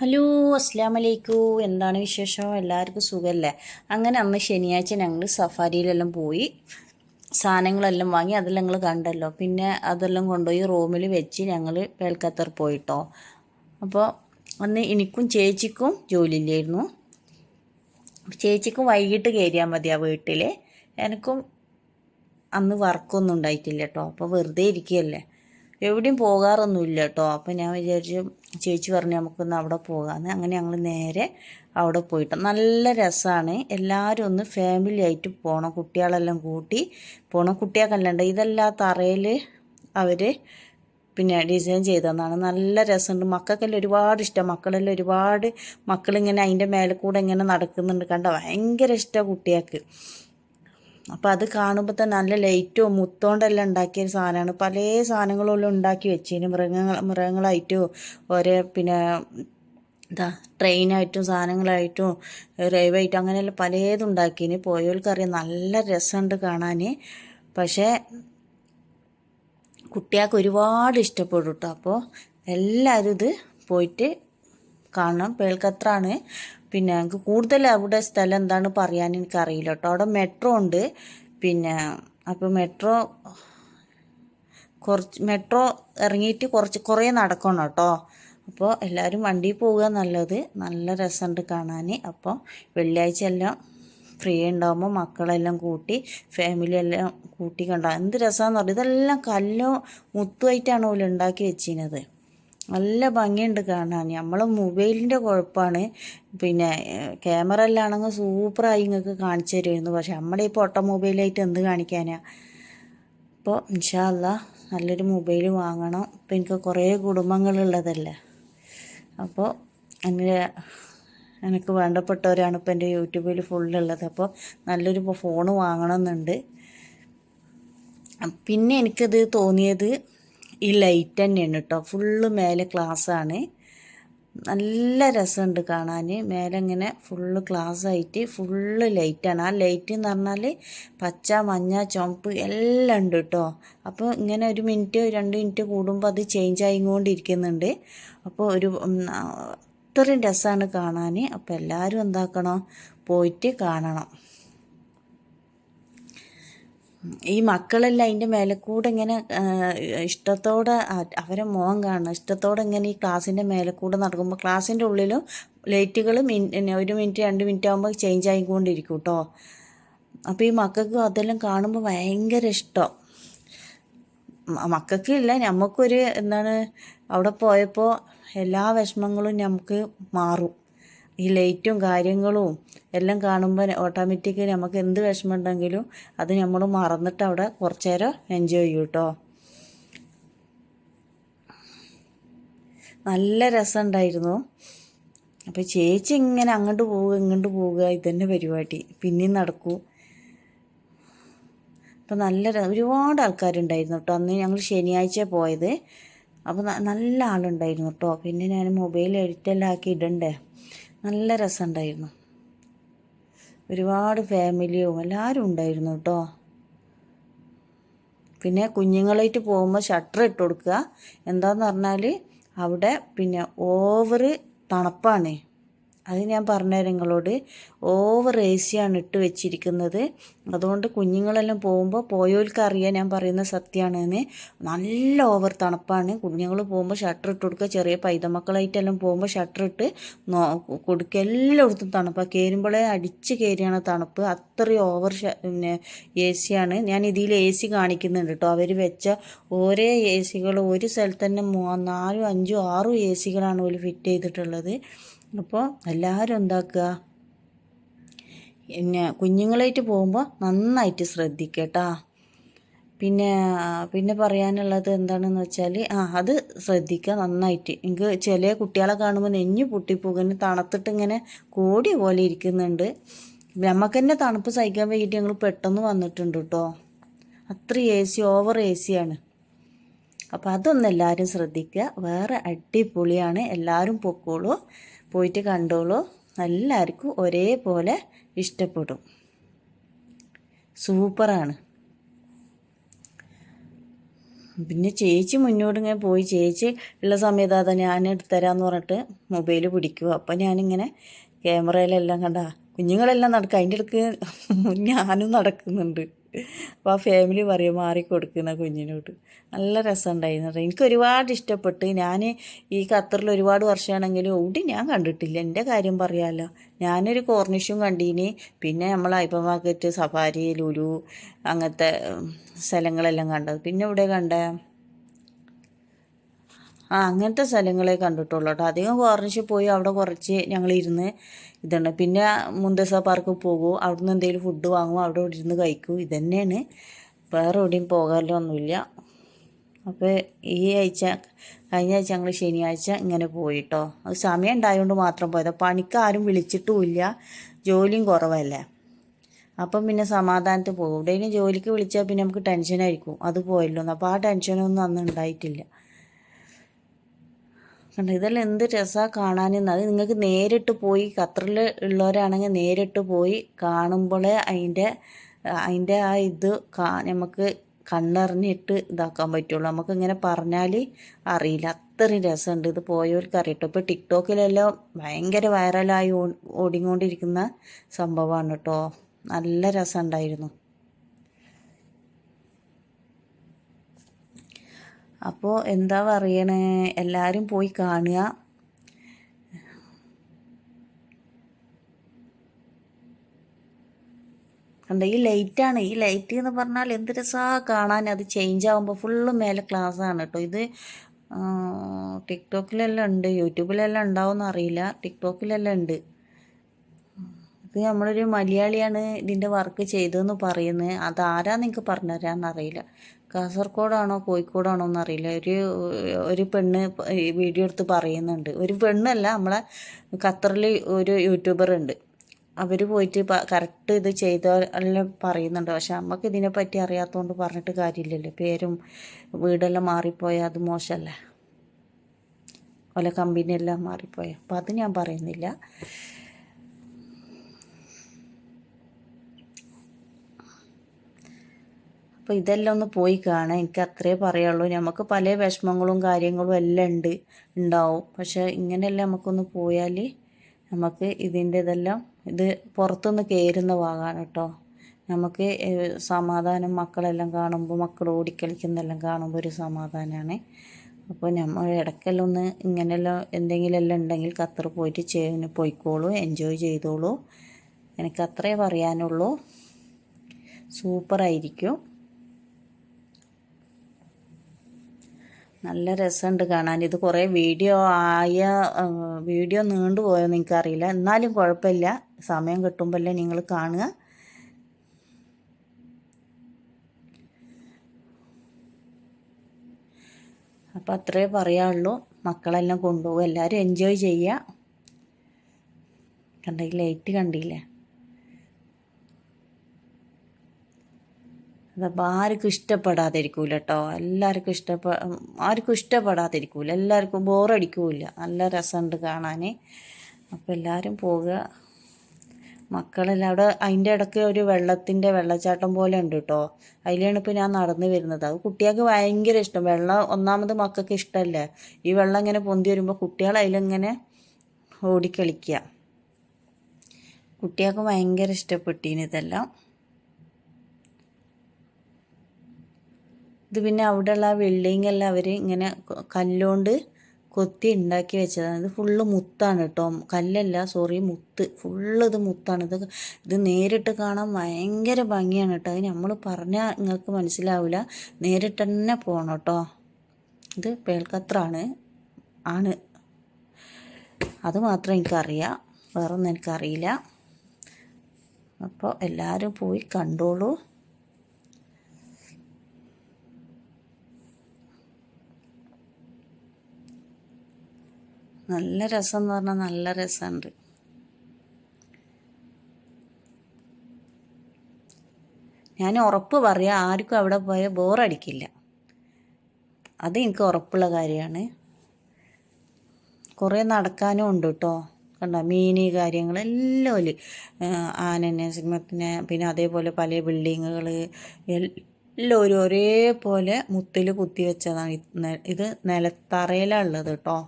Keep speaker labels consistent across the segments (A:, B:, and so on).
A: Hello അസ്സാം വലൈക്കും എന്താണ് വിശേഷം? എല്ലാവർക്കും സുഖമല്ലേ അങ്ങനെ അന്ന് ശനിയാഴ്ച ഞങ്ങൾ സഫാരിയിലെല്ലാം പോയി. സാധനങ്ങളെല്ലാം വാങ്ങി അതെല്ലാം ഞങ്ങൾ കണ്ടല്ലോ. പിന്നെ അതെല്ലാം കൊണ്ടുപോയി റൂമിൽ വെച്ച് ഞങ്ങൾ വേൽക്കത്തർ പോയിട്ടോ. അപ്പോൾ അന്ന് എനിക്കും ചേച്ചിക്കും ജോലിയില്ലായിരുന്നു. ചേച്ചിക്കും വൈകിട്ട് കയറിയാൽ മതി ആ വീട്ടിൽ എനിക്കും അന്ന് വർക്കൊന്നും ഉണ്ടായിട്ടില്ല കേട്ടോ അപ്പോൾ വെറുതെ ഇരിക്കുകയല്ലേ എവിടെയും പോകാറൊന്നുമില്ല കേട്ടോ അപ്പം ഞാൻ വിചാരിച്ചു ചേച്ചി പറഞ്ഞു നമുക്കൊന്ന് അവിടെ പോകാമെന്ന് അങ്ങനെ ഞങ്ങൾ നേരെ അവിടെ പോയിട്ട്. നല്ല രസമാണ് എല്ലാവരും ഒന്ന് ഫാമിലി ആയിട്ട് പോകണം കുട്ടികളെല്ലാം കൂട്ടി പോകണം കുട്ടികൾക്കല്ലാണ്ട് ഇതെല്ലാം തറയിൽ അവർ പിന്നെ ഡിസൈൻ ചെയ്തതാണ്. നല്ല രസമുണ്ട്. മക്കൾക്കെല്ലാം ഒരുപാട് ഇഷ്ടം. മക്കളെല്ലാം ഒരുപാട് മക്കളിങ്ങനെ അതിന്റെ മേലെ കൂടെ ഇങ്ങനെ നടക്കുന്നുണ്ട്. കണ്ട? ഭയങ്കര ഇഷ്ടമാണ് കുട്ടികൾക്ക്. അപ്പോൾ അത് കാണുമ്പോൾ തന്നെ നല്ല ലൈറ്റോ മുത്തോണ്ടെല്ലാം ഉണ്ടാക്കിയ ഒരു സാധനമാണ്. പല സാധനങ്ങളും ഉണ്ടാക്കി വെച്ചതിന് മൃഗങ്ങൾ മൃഗങ്ങളായിട്ടും ഓരോ പിന്നെ എന്താ ട്രെയിനായിട്ടും സാധനങ്ങളായിട്ടും റെയിൽവേ ആയിട്ടും അങ്ങനെയെല്ലാം പലതും ഉണ്ടാക്കിന്. പോയവർക്കറിയാം നല്ല രസമുണ്ട് കാണാൻ പക്ഷേ കുട്ടികൾക്ക് ഒരുപാട് ഇഷ്ടപ്പെടും കേട്ടോ അപ്പോൾ എല്ലാവരും ഇത് പോയിട്ട് കാണണം പേൽക്കത്രാണ് പിന്നെ എനിക്ക് കൂടുതൽ അവിടെ സ്ഥലം എന്താണ് പറയാൻ എനിക്കറിയില്ല കേട്ടോ അവിടെ മെട്രോ ഉണ്ട്. പിന്നെ അപ്പോൾ മെട്രോ കുറച്ച് മെട്രോ ഇറങ്ങിയിട്ട് കുറച്ച് കുറേ നടക്കണം കേട്ടോ അപ്പോൾ എല്ലാവരും വണ്ടിയിൽ പോവുക നല്ലത്. നല്ല രസമുണ്ട് കാണാൻ അപ്പോൾ വെള്ളിയാഴ്ച എല്ലാം ഫ്രീ ഉണ്ടാകുമ്പോൾ മക്കളെല്ലാം കൂട്ടി ഫാമിലി എല്ലാം കൂട്ടി കണ്ട എന്ത് രസമാണെന്ന് പറഞ്ഞാൽ ഇതെല്ലാം കല്ലോ മുത്തുമായിട്ടാണ് ഓൽ ഉണ്ടാക്കി വെച്ചിരുന്നത് നല്ല ഭംഗിയുണ്ട് കാണാൻ. നമ്മളെ മൊബൈലിന്റെ കുഴപ്പമാണ് പിന്നെ ക്യാമറ എല്ലാം ആണെങ്കിൽ സൂപ്പറായി നിങ്ങൾക്ക് കാണിച്ചു തരുമായിരുന്നു പക്ഷെ നമ്മുടെ ഈ പൊട്ട മൊബൈലായിട്ട് എന്ത് കാണിക്കാനാ? അപ്പോൾ ഇൻഷാല്ല നല്ലൊരു മൊബൈൽ വാങ്ങണം. ഇപ്പം എനിക്ക് കുറേ കുടുംബങ്ങളുള്ളതല്ലേ. അപ്പോൾ അങ്ങനെ എനിക്ക് വേണ്ടപ്പെട്ടവരാണ് ഇപ്പോൾ എന്റെ യൂട്യൂബിൽ ഫുള്ളുള്ളത്. അപ്പോൾ നല്ലൊരു ഫോണ് വാങ്ങണമെന്നുണ്ട് പിന്നെ എനിക്കത് തോന്നിയത് ഈ ലൈറ്റ് തന്നെയാണ് കേട്ടോ ഫുള്ള് മേലെ ആണ്. നല്ല രസമുണ്ട് കാണാൻ മേലെ ഇങ്ങനെ ഫുള്ള് ക്ലാസ് ആയിട്ട് ഫുള്ള് ലൈറ്റാണ് ആ ലൈറ്റ് എന്ന് പറഞ്ഞാൽ പച്ച മഞ്ഞ ചുവപ്പ് എല്ലാം ഉണ്ട് കേട്ടോ അപ്പോൾ ഇങ്ങനെ ഒരു മിനിറ്റ് രണ്ട് മിനിറ്റ് കൂടുമ്പോൾ അത് ചേഞ്ച് ആയിക്കൊണ്ടിരിക്കുന്നുണ്ട്. അപ്പോൾ ഒരു അത്രയും രസമാണ് കാണാൻ അപ്പോൾ എല്ലാവരും എന്താക്കണം? പോയിട്ട് കാണണം. ഈ മക്കളെല്ലാം അതിന്റെ മേലെ ഇങ്ങനെ ഇഷ്ടത്തോടെ അവരെ മുഖം കാണണം. ഇഷ്ടത്തോടെ ഇങ്ങനെ ഈ ക്ലാസ്സിന്റെ മേലെ നടക്കുമ്പോൾ ക്ലാസ്സിന്റെ ഉള്ളിലും ലൈറ്റുകൾ ഒരു മിനിറ്റ് രണ്ട് മിനിറ്റ് ആകുമ്പോൾ ചേഞ്ച് ആയിക്കൊണ്ടിരിക്കും കേട്ടോ അപ്പോൾ ഈ മക്കൾക്ക് അതെല്ലാം കാണുമ്പോൾ ഭയങ്കര ഇഷ്ടം. മക്കൾക്കില്ല നമുക്കൊരു എന്താണ് അവിടെ പോയപ്പോൾ എല്ലാ വിഷമങ്ങളും നമുക്ക് മാറും. ഈ ലൈറ്റും കാര്യങ്ങളും. എല്ലാം കാണുമ്പോൾ ഓട്ടോമാറ്റിക്കലി നമുക്ക് എന്ത് വിഷമമുണ്ടെങ്കിലും അത് നമ്മൾ മറന്നിട്ട് അവിടെ കുറച്ച് നേരം എൻജോയ് ചെയ്യും കേട്ടോ നല്ല രസമുണ്ടായിരുന്നു അപ്പോൾ ചേച്ചി ഇങ്ങനെ അങ്ങോട്ട് പോവുക ഇങ്ങോട്ട് പോവുക ഇതന്നെ പരിപാടി. പിന്നെയും നടക്കൂ. അപ്പോൾ നല്ല ഒരുപാട് ആൾക്കാരുണ്ടായിരുന്നു കേട്ടോ അന്ന് ഞങ്ങൾ ശനിയാഴ്ച പോയത്. അപ്പോൾ നല്ല ആളുണ്ടായിരുന്നു കേട്ടോ പിന്നെ ഞാൻ മൊബൈൽ എഡിറ്റെല്ലാം ആക്കി ഇടണ്ടേ? നല്ല രസമുണ്ടായിരുന്നു ഒരുപാട് ഫാമിലിയും എല്ലാവരും ഉണ്ടായിരുന്നു കേട്ടോ പിന്നെ കുഞ്ഞുങ്ങളായിട്ട് പോകുമ്പോൾ ഷട്ടർ ഇട്ട് കൊടുക്കുക. എന്താന്ന് പറഞ്ഞാൽ അവിടെ പിന്നെ ഓവർ തണുപ്പാണ്. അത് ഞാൻ പറഞ്ഞുതരാം നിങ്ങളോട്. ഓവർ എ സിയാണ് ഇട്ട് വെച്ചിരിക്കുന്നത്. അതുകൊണ്ട് കുഞ്ഞുങ്ങളെല്ലാം പോകുമ്പോൾ പോയവർക്ക് അറിയാൻ ഞാൻ പറയുന്ന സത്യമാണെന്ന് നല്ല ഓവർ തണുപ്പാണ്. കുഞ്ഞുങ്ങൾ പോകുമ്പോൾ ഷട്ടർ ഇട്ട് കൊടുക്കുക. ചെറിയ പൈതമക്കളായിട്ടെല്ലാം പോകുമ്പോൾ ഷട്ടർ ഇട്ട് നോ കൊടുക്കുക. എല്ലായിടത്തും തണുപ്പാണ് കയറുമ്പോഴേ അടിച്ച് കയറിയാണ് തണുപ്പ്. അത്രയും ഓവർ പിന്നെ എ സിയാണ് ഞാൻ ഇതിൽ എ സി കാണിക്കുന്നുണ്ട് കേട്ടോ. അവർ വെച്ച ഓരോ എ സികൾ ഒരു സ്ഥലത്ത് തന്നെ നാലും അഞ്ചും ആറും എ സികളാണ് അവർ ഫിറ്റ് ചെയ്തിട്ടുള്ളത്. അപ്പോൾ എല്ലാവരും എന്താക്കുക? പിന്നെ കുഞ്ഞുങ്ങളായിട്ട് പോകുമ്പോൾ നന്നായിട്ട് ശ്രദ്ധിക്കട്ടാ പിന്നെ പിന്നെ പറയാനുള്ളത് എന്താണെന്ന് വെച്ചാൽ ആ അത് ശ്രദ്ധിക്കുക നന്നായിട്ട്. എനിക്ക് ചില കുട്ടികളെ കാണുമ്പോൾ നെഞ്ഞു പൊട്ടിപ്പോകുന്നു തണുത്തിട്ട് ഇങ്ങനെ കോടി പോലെ ഇരിക്കുന്നുണ്ട്. നമുക്ക് തന്നെ തണുപ്പ് സഹിക്കാൻ വേണ്ടിയിട്ട് ഞങ്ങൾ പെട്ടെന്ന് വന്നിട്ടുണ്ട് കേട്ടോ. അത്ര എ സി ഓവർ എ സിയാണ് അപ്പോൾ അതൊന്നും എല്ലാവരും ശ്രദ്ധിക്കുക. വേറെ അടിപൊളിയാണ്. എല്ലാവരും പൊക്കോളൂ. പോയിട്ട് കണ്ടോളൂ. എല്ലാവർക്കും ഒരേപോലെ ഇഷ്ടപ്പെടും. സൂപ്പറാണ്. പിന്നെ ചേച്ചി മുന്നോട്ട് ഇങ്ങനെ പോയി. ചേച്ചി ഉള്ള സമയത്ത് അതാ ഞാൻ എടുത്തരാന്ന് പറഞ്ഞിട്ട് മൊബൈൽ പിടിക്കുക അപ്പം ഞാനിങ്ങനെ ക്യാമറയിലെല്ലാം കണ്ട കുഞ്ഞുങ്ങളെല്ലാം നടക്കുക അതിന്റെ ഇടയ്ക്ക് ഞാനും നടക്കുന്നുണ്ട്. അപ്പോൾ ആ ഫാമിലി പറയും മാറി കൊടുക്കുന്ന കുഞ്ഞിനോട്ട് നല്ല രസമുണ്ടായിരുന്നു എനിക്ക് ഒരുപാട് ഇഷ്ടപ്പെട്ട്. ഞാൻ ഈ ഖത്തറിൽ ഒരുപാട് വർഷമാണെങ്കിലും ഓടി ഞാൻ കണ്ടിട്ടില്ല. എന്റെ കാര്യം പറയാമല്ലോ ഞാനൊരു കോർണിഷും കണ്ടീനി. പിന്നെ നമ്മൾ ഹൈപ്പർ മാർക്കറ്റ് സഫാരി ലുലു അങ്ങനത്തെ സ്ഥലങ്ങളെല്ലാം കണ്ടത്. പിന്നെ ഇവിടെ കണ്ടേ? ആ അങ്ങനത്തെ സ്ഥലങ്ങളെ കണ്ടിട്ടുള്ളൂ കേട്ടോ. അധികം കോർണിഷിൽ പോയി അവിടെ കുറച്ച് ഞങ്ങൾ ഇരുന്ന് ഇതുണ്ട്. പിന്നെ മുന്തസ പാർക്ക് പോകും അവിടെ നിന്ന് എന്തെങ്കിലും ഫുഡ് വാങ്ങും അവിടെ ഇവിടെ ഇരുന്ന് കഴിക്കും. ഇതന്നെയാണ് വേറെ എവിടെയും പോകാമല്ലോ ഒന്നുമില്ല. അപ്പോൾ ഈ ആഴ്ച കഴിഞ്ഞ ആഴ്ച ഞങ്ങൾ ശനിയാഴ്ച ഇങ്ങനെ പോയിട്ടോ. അത് സമയം ഉണ്ടായതുകൊണ്ട് മാത്രം പോയത്. പണിക്ക് ആരും വിളിച്ചിട്ടുമില്ല. ജോലിയും കുറവല്ലേ. അപ്പം പിന്നെ സമാധാനത്തിൽ പോകും. എവിടെയെങ്കിലും ജോലിക്ക് വിളിച്ചാൽ പിന്നെ നമുക്ക് ടെൻഷനായിരിക്കും അത് പോയല്ലോ അപ്പോൾ ആ ടെൻഷനൊന്നും അന്ന് ഉണ്ടായിട്ടില്ല. കണ്ടോ ഇതെല്ലാം എന്ത് രസമാണ് കാണാനെന്ന്. അത് നിങ്ങൾക്ക് നേരിട്ട് പോയി ഖത്തറിൽ ഉള്ളവരാണെങ്കിൽ നേരിട്ട് പോയി കാണുമ്പോഴേ അതിന്റെ അതിന്റെ ആ ഇത് നമുക്ക് കണ്ണറിഞ്ഞിട്ട് ഇതാക്കാൻ പറ്റുള്ളൂ. നമുക്ക് ഇങ്ങനെ പറഞ്ഞാൽ അറിയില്ല. അത്രയും രസമുണ്ട് ഇത് പോയവർക്ക് അറിയട്ടോ. ഇപ്പോൾ ടിക്ടോക്കിലെല്ലാം ഭയങ്കര വൈറലായി ഓടിക്കൊണ്ടിരിക്കുന്ന സംഭവമാണ് കേട്ടോ. നല്ല രസമുണ്ടായിരുന്നു. അപ്പോൾ എന്താ പറയണേ? എല്ലാവരും പോയി കാണുക. കണ്ട ഈ ലൈറ്റാണ് ഈ ലൈറ്റ് എന്ന് പറഞ്ഞാൽ എന്ത് രസാ കാണാൻ. അത് ചേഞ്ച് ആകുമ്പോൾ ഫുള്ള് മേലെ ആണ് കേട്ടോ ഇത്. ടിക്ടോക്കിലെല്ലാം ഉണ്ട്. യൂട്യൂബിലെല്ലാം ഉണ്ടാവുമെന്ന് അറിയില്ല. ടിക്ടോക്കിലെല്ലാം ഉണ്ട്. ഇത് നമ്മളൊരു മലയാളിയാണ് ഇതിന്റെ വർക്ക് ചെയ്തതെന്ന് പറയുന്നത് അത് ആരാന്ന് എനിക്ക് പറഞ്ഞു തരാമെന്നറിയില്ല കാസർഗോഡാണോ കോഴിക്കോടാണോ എന്നറിയില്ല. ഒരു ഒരു പെണ്ണ് വീഡിയോ എടുത്ത് പറയുന്നുണ്ട്. ഒരു പെണ്ണല്ല നമ്മളെ ഖത്തറിൽ ഒരു യൂട്യൂബർ ഉണ്ട്. അവർ പോയിട്ട് കറക്റ്റ് ഇത് ചെയ്തെല്ലാം പറയുന്നുണ്ട്. പക്ഷെ നമുക്ക് ഇതിനെപ്പറ്റി അറിയാത്തതുകൊണ്ട് പറഞ്ഞിട്ട് കാര്യമില്ലല്ലോ. പേരും വീടെല്ലാം മാറിപ്പോയാൽ അത് മോശമല്ലേ? ഓല കമ്പനിയെല്ലാം മാറിപ്പോയാൽ അപ്പം അത് ഞാൻ പറയുന്നില്ല. അപ്പോൾ ഇതെല്ലാം ഒന്ന് പോയി കാണാൻ എനിക്ക് അത്രേ പറയുള്ളൂ നമുക്ക് പല വിഷമങ്ങളും കാര്യങ്ങളും എല്ലാം ഉണ്ട് ഉണ്ടാവും. പക്ഷേ ഇങ്ങനെയെല്ലാം നമുക്കൊന്ന് പോയാൽ നമുക്ക് ഇതിന്റെ ഇതെല്ലാം ഇത് പുറത്തുനിന്ന് കയറുന്ന ഭാഗമാണ് കേട്ടോ. നമുക്ക് സമാധാനം മക്കളെല്ലാം കാണുമ്പോൾ മക്കൾ ഓടിക്കളിക്കുന്നെല്ലാം കാണുമ്പോൾ ഒരു സമാധാനമാണ്. അപ്പോൾ നമ്മൾ ഇടയ്ക്കെല്ലാം ഒന്ന് ഇങ്ങനെയെല്ലാം എന്തെങ്കിലും എല്ലാം ഉണ്ടെങ്കിൽ ഖത്തർ പോയിട്ട് ചെയ്യ പോയിക്കോളൂ എൻജോയ് ചെയ്തോളൂ. എനിക്ക് അത്രേ പറയാനുള്ളൂ. സൂപ്പറായിരിക്കും. നല്ല രസമുണ്ട് കാണാൻ. ഇത് കുറേ വീഡിയോ ആയ വീഡിയോ നീണ്ടു പോയെന്ന് എനിക്കറിയില്ല എന്നാലും കുഴപ്പമില്ല. സമയം കിട്ടുമ്പോഴല്ലേ നിങ്ങൾ കാണുക. അപ്പം അത്രേ പറയാനുള്ളൂ. മക്കളെല്ലാം കൊണ്ടുപോകും. എല്ലാവരും എൻജോയ് ചെയ്യുക. കണ്ട ഈ ലൈറ്റ് കണ്ടില്ലേ? അതപ്പോൾ ആർക്കും ഇഷ്ടപ്പെടാതിരിക്കൂല കേട്ടോ എല്ലാവർക്കും ഇഷ്ടപ്പെ ആർക്കും ഇഷ്ടപ്പെടാതിരിക്കൂല. എല്ലാവർക്കും ബോറടിക്കൂല നല്ല രസമുണ്ട് കാണാൻ അപ്പോൾ എല്ലാവരും പോവുക. മക്കളെല്ലാം അവിടെ അതിന്റെ ഇടയ്ക്ക് ഒരു വെള്ളത്തിന്റെ വെള്ളച്ചാട്ടം പോലെ ഉണ്ട് കേട്ടോ അതിലാണ് ഇപ്പോൾ ഞാൻ നടന്നു വരുന്നത്. അത് കുട്ടികൾക്ക് ഭയങ്കര ഇഷ്ടം. വെള്ളം ഒന്നാമത് മക്കൾക്ക് ഇഷ്ടമല്ലേ ഈ വെള്ളം ഇങ്ങനെ പൊന്തി വരുമ്പോൾ കുട്ടികൾ അതിലിങ്ങനെ ഓടിക്കളിക്കുക കുട്ടികൾക്ക് ഭയങ്കര ഇഷ്ടപ്പെട്ടീന് ഇതെല്ലാം. ഇത് പിന്നെ അവിടെയുള്ള ആ എല്ലാം അവർ ഇങ്ങനെ കല്ലുകൊണ്ട് കൊത്തി ഉണ്ടാക്കി വെച്ചതാണ്. ഇത് ഫുള്ള് മുത്താണ് കേട്ടോ കല്ലല്ല സോറി മുത്ത്. ഫുള്ള് ഇത് മുത്താണ്. ഇത് ഇത് നേരിട്ട് കാണാൻ ഭയങ്കര ഭംഗിയാണ് കേട്ടോ അത് നമ്മൾ പറഞ്ഞാൽ നിങ്ങൾക്ക് മനസ്സിലാവില്ല നേരിട്ട് തന്നെ പോകണം കേട്ടോ ഇത് പേൽക്കത്രാണ് ആണ്. അത് മാത്രം എനിക്കറിയാം. വേറൊന്നും എനിക്കറിയില്ല. അപ്പോൾ എല്ലാവരും പോയി കണ്ടോളൂ. നല്ല രസം എന്ന് പറഞ്ഞാൽ നല്ല രസമുണ്ട് ഞാൻ ഉറപ്പ് പറയാം ആർക്കും അവിടെ പോയാൽ ബോറടിക്കില്ല. അത് എനിക്ക് ഉറപ്പുള്ള കാര്യമാണ് കുറേ നടക്കാനും ഉണ്ട് കേട്ടോ കണ്ട മീന് കാര്യങ്ങളെല്ലാം ഇല്ല ആനനെ സിംഹത്തിനെ പിന്നെ അതേപോലെ പല ബിൽഡിങ്ങുകൾ എല്ലാം ഒരു ഒരേപോലെ മുത്തിൽ കുത്തി വെച്ചതാണ്. ഇത് നിലത്തറയിലാണ് ഉള്ളത് കേട്ടോ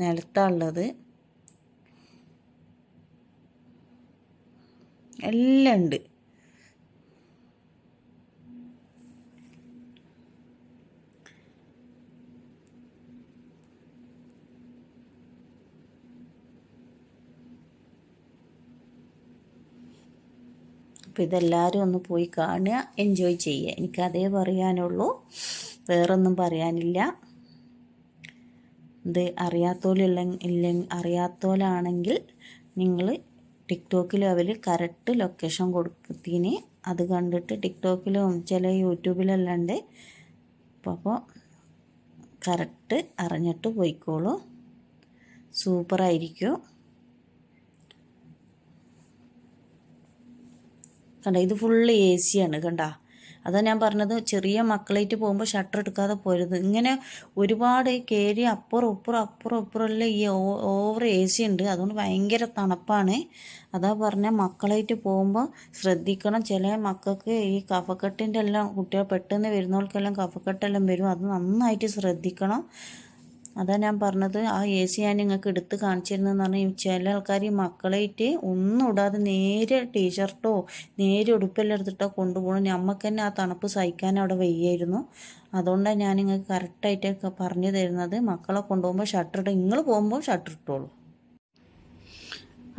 A: നിലത്താണ് ഉള്ളത്. എല്ലാം ഉണ്ട്. അപ്പോൾ ഇതെല്ലാവരും ഒന്ന് പോയി കാണുക എൻജോയ് ചെയ്യുക. എനിക്കതേ പറയാനുള്ളൂ. വേറൊന്നും പറയാനില്ല. ഇത് അറിയാത്തോലുള്ള ഇല്ല അറിയാത്തോലാണെങ്കിൽ നിങ്ങൾ ടിക്ടോക്കിൽ അവർ കറക്റ്റ് ലൊക്കേഷൻ കൊടുത്തിന് അത് കണ്ടിട്ട് ടിക്ടോക്കിലും ചില യൂട്യൂബിലല്ലാണ്ട് അപ്പോൾ അപ്പോൾ കറക്റ്റ് അറിഞ്ഞിട്ട് പോയിക്കോളൂ. സൂപ്പറായിരിക്കും. കണ്ട? ഇത് ഫുള്ള് എ സിയാണ് കണ്ട? അതാ ഞാൻ പറഞ്ഞത് ചെറിയ മക്കളായിട്ട് പോകുമ്പോൾ ഷട്ടർ എടുക്കാതെ പോരുത്. ഇങ്ങനെ ഒരുപാട് കയറി അപ്പുറം ഇപ്പുറം അപ്പുറം ഇപ്പുറമെല്ലാം ഈ ഓവർ എ സി ഉണ്ട്. അതുകൊണ്ട് ഭയങ്കര തണുപ്പാണ്. അതാ പറഞ്ഞ മക്കളായിട്ട് പോകുമ്പോൾ ശ്രദ്ധിക്കണം. ചില മക്കൾക്ക് ഈ കഫക്കെട്ടിന്റെ എല്ലാം കുട്ടികൾ പെട്ടെന്ന് വരുന്നവർക്കെല്ലാം കഫക്കെട്ടെല്ലാം വരും. അത് നന്നായിട്ട് ശ്രദ്ധിക്കണം. അതാ ഞാൻ പറഞ്ഞത് ആ എ സി ഞാൻ നിങ്ങൾക്ക് എടുത്ത് കാണിച്ചിരുന്നതെന്ന് പറഞ്ഞാൽ ചില ആൾക്കാർ ഈ മക്കളായിട്ട് ഒന്നും ഇടാതെ നേരെ ടീഷർട്ടോ നേരെ ഉടുപ്പെല്ലാം എടുത്തിട്ടോ കൊണ്ടുപോകണം. നമുക്ക് തന്നെ ആ തണുപ്പ് സഹിക്കാൻ അവിടെ വയ്യായിരുന്നു. അതുകൊണ്ടാണ് ഞാൻ നിങ്ങൾക്ക് കറക്റ്റായിട്ടൊക്കെ പറഞ്ഞു തരുന്നത്. മക്കളെ കൊണ്ടുപോകുമ്പോൾ ഷട്ടർ ഇടും. നിങ്ങൾ പോകുമ്പോൾ ഷട്ടർ ഇട്ടോളൂ.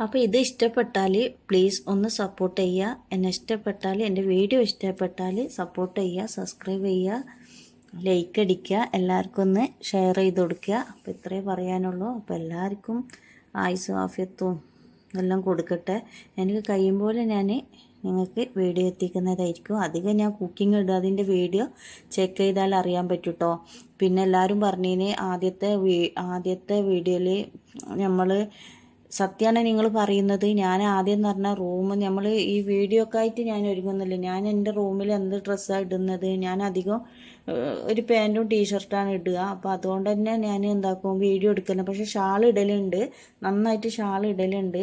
A: അപ്പോൾ ഇത് ഇഷ്ടപ്പെട്ടാൽ പ്ലീസ് ഒന്ന് സപ്പോർട്ട് ചെയ്യുക. എന്നെ ഇഷ്ടപ്പെട്ടാൽ എന്റെ വീഡിയോ ഇഷ്ടപ്പെട്ടാൽ സപ്പോർട്ട് ചെയ്യുക സബ്സ്ക്രൈബ് ചെയ്യുക. ലൈക്ക് അടിക്കുക എല്ലാവർക്കും ഒന്ന് ഷെയർ ചെയ്ത് കൊടുക്കുക. അപ്പോൾ ഇത്രേ പറയാനുള്ളൂ. അപ്പോൾ എല്ലാവർക്കും ആയുസ് ആഫ്യത്വവും എല്ലാം കൊടുക്കട്ടെ. എനിക്ക് കഴിയും പോലെ ഞാൻ നിങ്ങൾക്ക് വീഡിയോ എത്തിക്കുന്നതായിരിക്കും. അധികം ഞാൻ കുക്കിംഗ് ഇടുക അതിന്റെ വീഡിയോ ചെക്ക് ചെയ്താൽ അറിയാൻ പറ്റൂട്ടോ. പിന്നെ എല്ലാവരും പറഞ്ഞതിന് ആദ്യത്തെ ആദ്യത്തെ വീഡിയോയിൽ നമ്മൾ സത്യമാണ് നിങ്ങൾ പറയുന്നത്. ഞാൻ ആദ്യം എന്ന് പറഞ്ഞാൽ റൂം നമ്മൾ ഈ വീഡിയോ ഒക്കെ ആയിട്ട് ഞാൻ ഒരുങ്ങുന്നില്ല. ഞാൻ എന്റെ റൂമിൽ എന്ത് ഡ്രസ്സാണ് ഇടുന്നത്? ഞാൻ അധികം ഒരു പാന്റും ടീഷർട്ടാണ് ഇടുക. അപ്പോൾ അതുകൊണ്ട് തന്നെ ഞാൻ എന്താക്കും വീഡിയോ എടുക്കുന്നത് പക്ഷേ ഷാൾ ഇടലുണ്ട്. നന്നായിട്ട് ഷാൾ ഇടലുണ്ട്.